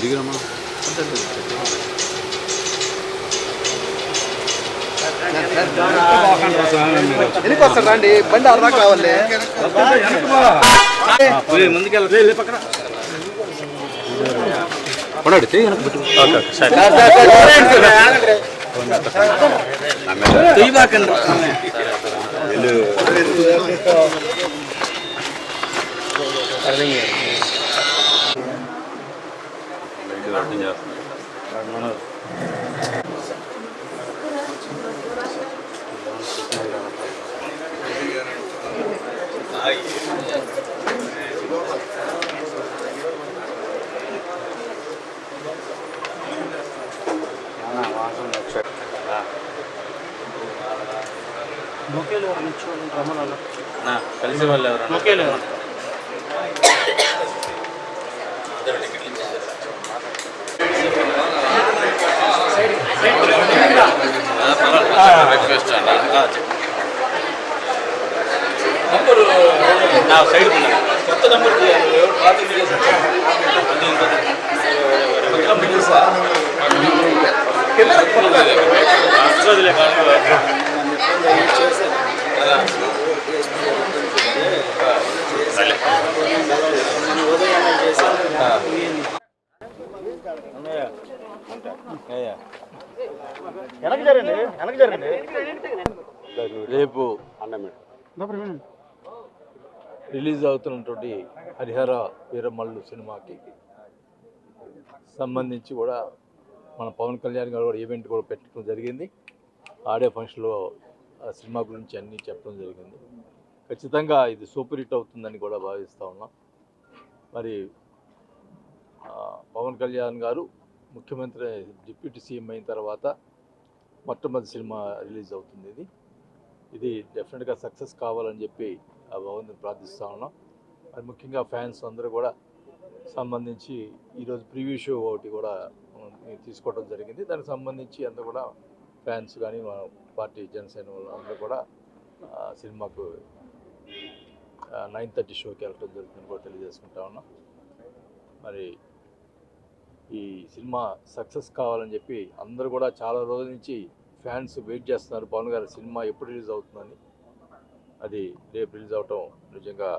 దిగిరమ్మా ఎందుకు రండి బండి అర్ధా కావాలి ముందుకెళ్ళి వెనక్కి పెట్టు. అర్థం చేస్తున్నాడు. నా, కలిసే వాళ్ళు ఎవరు? నా సైడ్ కొత్త నంబర్ ఎవరు పాత వెనక్కి జరండి వెనక్కి జరండి రేపు రిలీజ్ అవుతున్నటువంటి హరిహర వీరమల్లు సినిమాకి సంబంధించి కూడా మన పవన్ కళ్యాణ్ గారు కూడా ఈవెంట్ కూడా పెట్టడం జరిగింది. ఆడే ఫంక్షన్లో ఆ సినిమా గురించి అన్నీ చెప్పడం జరిగింది. ఖచ్చితంగా ఇది సూపర్ హిట్ అవుతుందని కూడా భావిస్తూ ఉన్నాం. మరి పవన్ కళ్యాణ్ గారు ముఖ్యమంత్రి డిప్యూటీ సీఎం అయిన తర్వాత మొట్టమొదటి సినిమా రిలీజ్ అవుతుంది ఇది. ఇది డెఫినెట్గా సక్సెస్ కావాలని చెప్పి ఆ భగవంతుని ప్రార్థిస్తూ ఉన్నాం. మరి ముఖ్యంగా ఫ్యాన్స్ అందరూ కూడా సంబంధించి ఈరోజు ప్రివ్యూ షో ఒకటి కూడా తీసుకోవడం జరిగింది. దానికి సంబంధించి అందరూ కూడా ఫ్యాన్స్ కానీ మన పార్టీ జనసేన వాళ్ళందరూ కూడా సినిమాకు నైన్ థర్టీ షోకి వెళ్ళటం జరుగుతుంది కూడా తెలియజేసుకుంటా ఉన్నాం. మరి ఈ సినిమా సక్సెస్ కావాలని చెప్పి అందరూ కూడా చాలా రోజుల నుంచి ఫ్యాన్స్ వెయిట్ చేస్తున్నారు. పవన్ గారి సినిమా ఎప్పుడు రిలీజ్ అవుతుందని. అది రేపు రిలీజ్ అవటం నిజంగా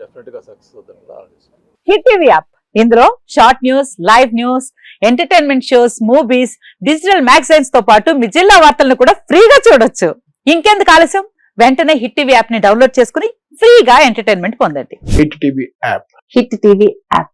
డెఫినెట్గా సక్సెస్ అవుతుందని కూడా ఆలోచిస్తున్నాను హిట్ టీవీ యాప్. ఇందులో short news live news entertainment shows movies digital మ్యాగజైన్స్తో పాటు మీ జిల్లా వార్తలను కూడా ఫ్రీగా చూడొచ్చు. ఇంకెందుకు ఆలస్యం? వెంటనే హిట్ టీవీ యాప్ని డౌన్లోడ్ చేసుకుని ఫ్రీగా ఎంటర్టైన్మెంట్ పొందండి. Hit TV app. Hit TV app.